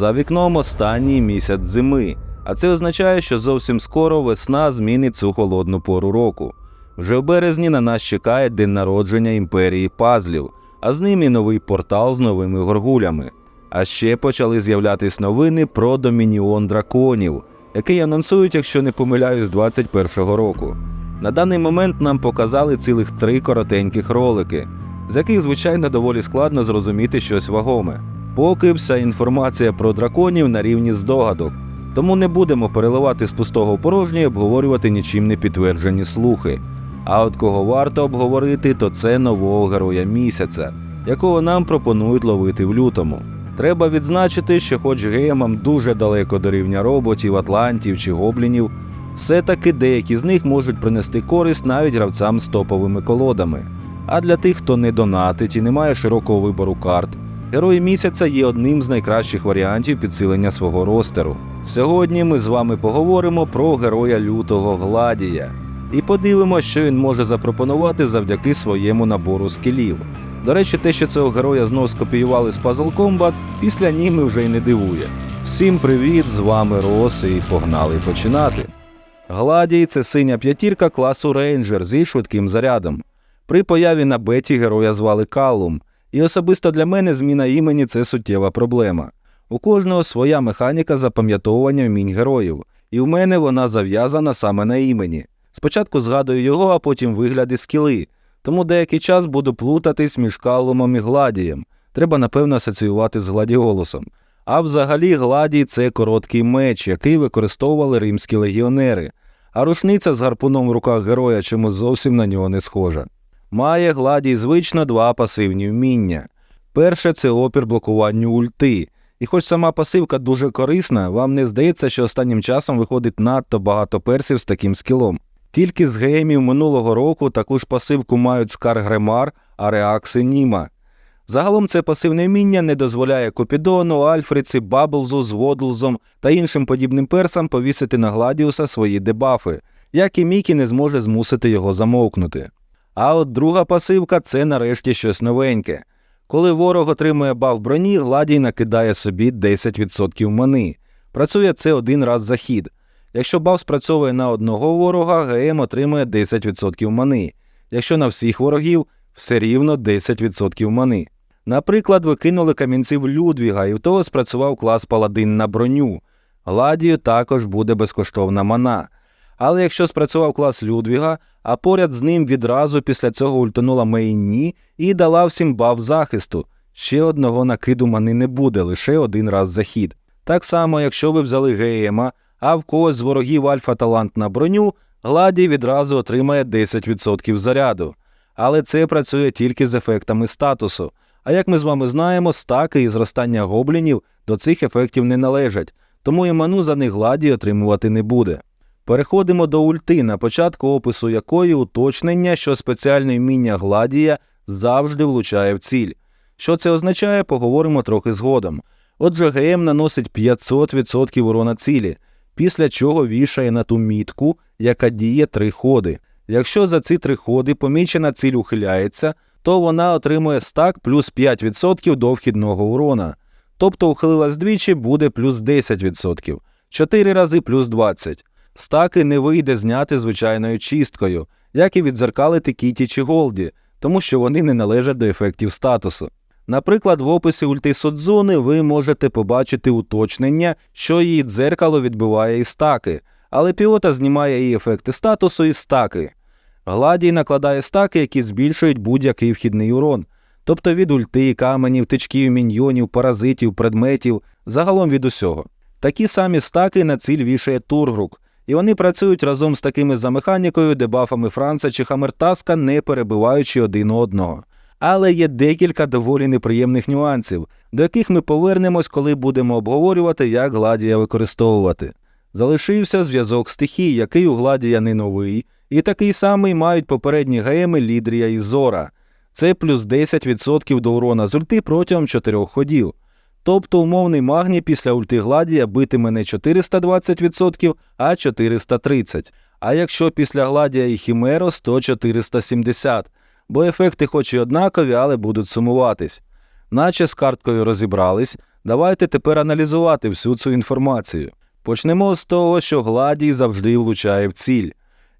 За вікном останній місяць зими, а це означає, що зовсім скоро весна змінить цю холодну пору року. Вже в березні на нас чекає день народження імперії пазлів, а з ним і новий портал з новими горгулями. А ще почали з'являтись новини про домініон драконів, який анонсують, якщо не помиляюсь, з 21-го року. На даний момент нам показали цілих три коротеньких ролики, з яких, звичайно, доволі складно зрозуміти щось вагоме. Поки вся інформація про драконів на рівні здогадок, тому не будемо переливати з пустого в порожнє і обговорювати нічим не підтверджені слухи. А от кого варто обговорити, то це нового героя місяця, якого нам пропонують ловити в лютому. Треба відзначити, що, хоч геямам дуже далеко до рівня роботів, атлантів чи гоблінів, все-таки деякі з них можуть принести користь навіть гравцям з топовими колодами. А для тих, хто не донатить і не має широкого вибору карт, герої місяця є одним з найкращих варіантів підсилення свого ростеру. Сьогодні ми з вами поговоримо про героя лютого Гладія і подивимося, що він може запропонувати завдяки своєму набору скілів. До речі, те, що цього героя знов скопіювали з Puzzle Combat, після німи вже й не дивує. Всім привіт! З вами Рос і погнали починати. Гладій це синя п'ятірка класу рейнджер зі швидким зарядом. При появі на беті героя звали Каллум, і особисто для мене зміна імені це суттєва проблема. У кожного своя механіка запам'ятовування вмінь героїв, і в мене вона зав'язана саме на імені. Спочатку згадую його, а потім вигляди скіли, тому деякий час буду плутатись між Каллумом і Гладієм. Треба, напевно, асоціювати з гладіолусом. А взагалі Гладій це короткий меч, який використовували римські легіонери, а рушниця з гарпуном в руках героя чомусь зовсім на нього не схожа. Має Гладій звично два пасивні вміння. Перше це опір блокуванню ульти. І хоч сама пасивка дуже корисна, вам не здається, що останнім часом виходить надто багато персів з таким скілом. Тільки з геймів минулого року таку ж пасивку мають Скар Гремар, а Реакси Німа. Загалом це пасивне вміння не дозволяє Купідону, Альфриці, Баблзу, Зводлзом та іншим подібним персам повісити на Гладіуса свої дебафи, як і Мікі не зможе змусити його замовкнути. А от друга пасивка це нарешті щось новеньке. Коли ворог отримує баф броні, Гладій накидає собі 10% мани. Працює це один раз за хід. Якщо баф спрацьовує на одного ворога, ГМ отримує 10% мани. Якщо на всіх ворогів, все рівно 10% мани. Наприклад, ви кинули камінців Людвіга, і в того спрацював клас Паладин на броню. Гладію також буде безкоштовна мана. Але якщо спрацював клас Людвіга, а поряд з ним відразу після цього ультанула Мейні і дала всім баф захисту, ще одного накиду мани не буде, лише один раз за хід. Так само, якщо ви взяли ГЕМа, а в когось з ворогів Альфа Талант на броню, Гладій відразу отримає 10% заряду. Але це працює тільки з ефектами статусу. А як ми з вами знаємо, стаки і зростання гоблінів до цих ефектів не належать, тому і ману за них гладій отримувати не буде. Переходимо до ульти, на початку опису якої уточнення, що спеціальне вміння гладія завжди влучає в ціль. Що це означає, поговоримо трохи згодом. Отже, ГМ наносить 500% урона цілі, після чого вішає на ту мітку, яка діє три ходи. Якщо за ці три ходи помічена ціль ухиляється, то вона отримує стак плюс 5% до вхідного урона. Тобто ухилилась двічі буде плюс 10%, 4 рази плюс 20%. Стаки не вийде зняти звичайною чисткою, як і відзеркалити Кіті чи Голді, тому що вони не належать до ефектів статусу. Наприклад, в описі ульти Содзуни ви можете побачити уточнення, що її дзеркало відбиває і стаки, але піота знімає її ефекти статусу і стаки. Гладій накладає стаки, які збільшують будь-який вхідний урон, тобто від ульти, каменів, тичків, міньйонів, паразитів, предметів, загалом від усього. Такі самі стаки на ціль вішає Тургрук, і вони працюють разом з такими за механікою, дебафами Франца чи Хамертаска, не перебиваючи один одного. Але є декілька доволі неприємних нюансів, до яких ми повернемось, коли будемо обговорювати, як гладія використовувати. Залишився зв'язок стихій, який у гладія не новий, і такий самий мають попередні геми Лідрія і Зора. Це плюс 10% до урона з ульти протягом 4 ходів. Тобто умовний магній після ульти гладія битиме не 420%, а 430%. А якщо після гладія і хімерос, то 470%, бо ефекти хоч і однакові, але будуть сумуватись. Наче з карткою розібрались, Давайте тепер аналізувати всю цю інформацію. Почнемо з того, що гладій завжди влучає в ціль.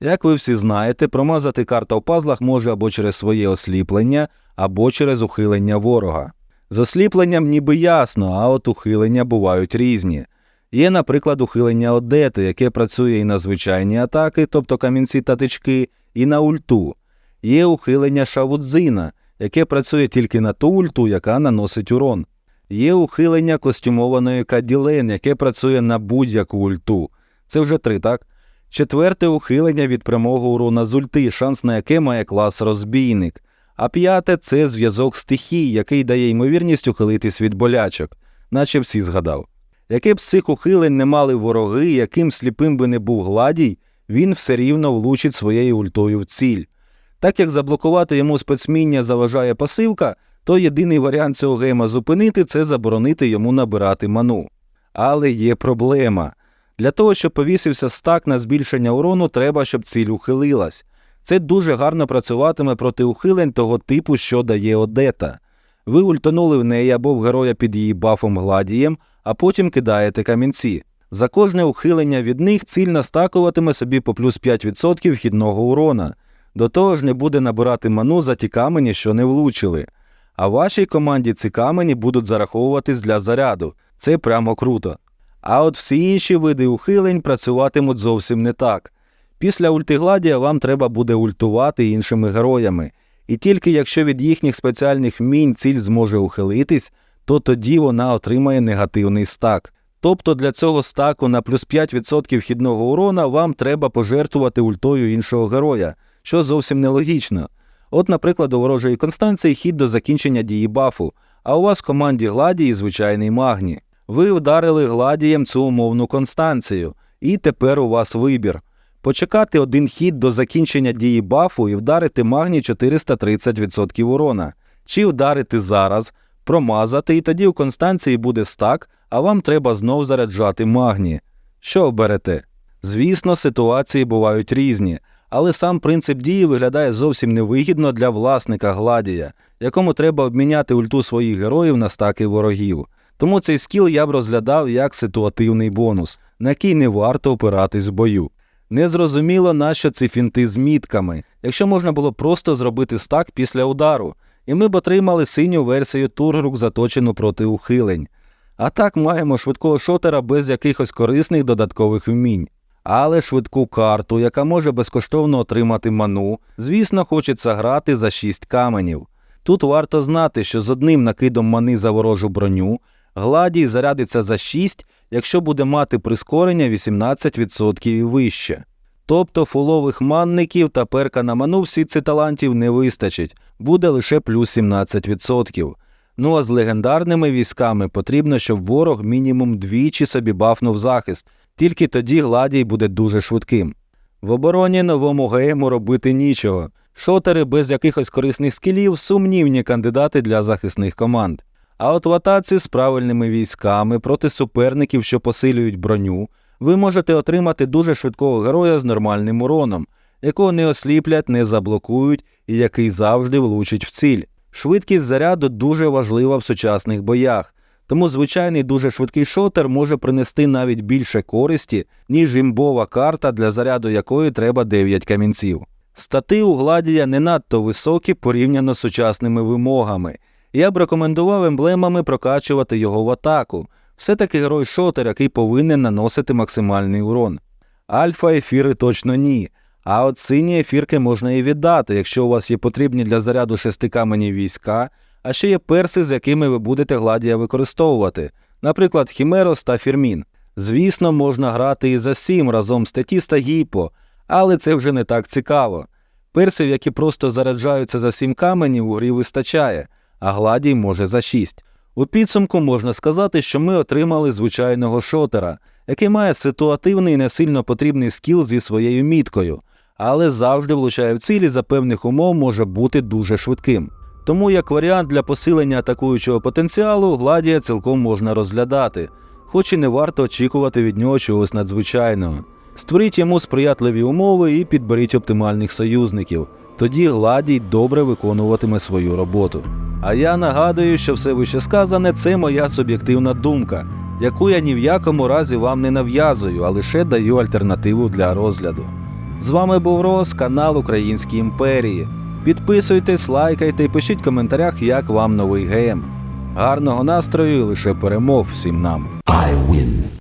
Як ви всі знаєте, промазати карта в пазлах може або через своє осліплення, або через ухилення ворога. З осліпленням ніби ясно, а от ухилення бувають різні. Є, наприклад, ухилення Одети, яке працює і на звичайні атаки, тобто камінці та тички, і на ульту. Є ухилення Шавудзина, яке працює тільки на ту ульту, яка наносить урон. Є ухилення костюмованої Каділен, яке працює на будь-яку ульту. Це вже три, так? Четверте ухилення від прямого урона з ульти, шанс на яке має клас розбійник. А п'яте це зв'язок стихій, який дає ймовірність ухилитись від болячок, наче всі згадав. Яке б з цих ухилень не мали вороги, яким сліпим би не був гладій, він все рівно влучить своєю ультою в ціль. Так як заблокувати йому спецміння заважає пасивка, то єдиний варіант цього гейма зупинити це заборонити йому набирати ману. Але є проблема. Для того, щоб повісився стак на збільшення урону, треба, щоб ціль ухилилась. Це дуже гарно працюватиме проти ухилень того типу, що дає Одета. Ви ультанули в неї або в героя під її бафом гладієм, а потім кидаєте камінці. За кожне ухилення від них ціль настакуватиме собі по плюс 5% вхідного урона. До того ж не буде набирати ману за ті камені, що не влучили. А вашій команді ці камені будуть зараховуватись для заряду. Це прямо круто. А от всі інші види ухилень працюватимуть зовсім не так. Після ультигладія вам треба буде ультувати іншими героями, і тільки якщо від їхніх спеціальних вмінь ціль зможе ухилитись, то тоді вона отримає негативний стак. Тобто для цього стаку на плюс 5% вхідного урона вам треба пожертвувати ультою іншого героя, що зовсім нелогічно. От, наприклад, у ворожої констанції хід до закінчення дії бафу, а у вас в команді гладії звичайний магні. Ви вдарили гладієм цю умовну констанцію, і тепер у вас вибір. Почекати один хід до закінчення дії бафу і вдарити магні 430% урона, чи вдарити зараз, промазати, і тоді у констанції буде стак, а вам треба знов заряджати магні. Що оберете? Звісно, ситуації бувають різні, але сам принцип дії виглядає зовсім невигідно для власника гладія, якому треба обміняти ульту своїх героїв на стаки ворогів. Тому цей скіл я б розглядав як ситуативний бонус, на який не варто опиратись в бою. Незрозуміло, нащо ці фінти з мітками, якщо можна було просто зробити стак після удару, і ми б отримали синю версію Тургрук, заточену проти ухилень. А так маємо швидкого шотера без якихось корисних додаткових вмінь. Але швидку карту, яка може безкоштовно отримати ману, звісно, хочеться грати за 6 каменів. Тут варто знати, що з одним накидом мани за ворожу броню гладій зарядиться за 6, якщо буде мати прискорення 18% і вище. Тобто фулових манників та перка на ману всі ці талантів не вистачить, буде лише плюс 17%. Ну а з легендарними військами потрібно, щоб ворог мінімум двічі собі бафнув захист, тільки тоді гладій буде дуже швидким. В обороні новому гейму робити нічого. Шотери без якихось корисних скілів сумнівні кандидати для захисних команд. А от в атаці з правильними військами проти суперників, що посилюють броню, ви можете отримати дуже швидкого героя з нормальним уроном, якого не осліплять, не заблокують і який завжди влучить в ціль. Швидкість заряду дуже важлива в сучасних боях, тому звичайний дуже швидкий шотер може принести навіть більше користі, ніж імбова карта, для заряду якої треба 9 камінців. Стати у гладія не надто високі порівняно з сучасними вимогами. Я б рекомендував емблемами прокачувати його в атаку. Все-таки герой шотер, який повинен наносити максимальний урон. Альфа ефіри точно ні. А от сині ефірки можна і віддати, якщо у вас є потрібні для заряду шести каменів війська, а ще є перси, з якими ви будете гладія використовувати, наприклад, Хімерос та Фірмін. Звісно, можна грати і за сім разом з Тетіс та Гіпо, але це вже не так цікаво. Персів, які просто заряджаються за сім каменів, у грі вистачає, а гладій може за шість. У підсумку можна сказати, що ми отримали звичайного шотера, який має ситуативний і не сильно потрібний скіл зі своєю міткою, але завжди влучає в цілі за певних умов може бути дуже швидким. Тому як варіант для посилення атакуючого потенціалу гладія цілком можна розглядати, хоч і не варто очікувати від нього чогось надзвичайного. Створіть йому сприятливі умови і підберіть оптимальних союзників. Тоді гладій добре виконуватиме свою роботу. А я нагадую, що все вищесказане це моя суб'єктивна думка, яку я ні в якому разі вам не нав'язую, а лише даю альтернативу для розгляду. З вами був Рос, канал Українські імперії. Підписуйтесь, лайкайте і пишіть в коментарях, як вам новий ГМ. Гарного настрою і лише перемог всім нам! I win.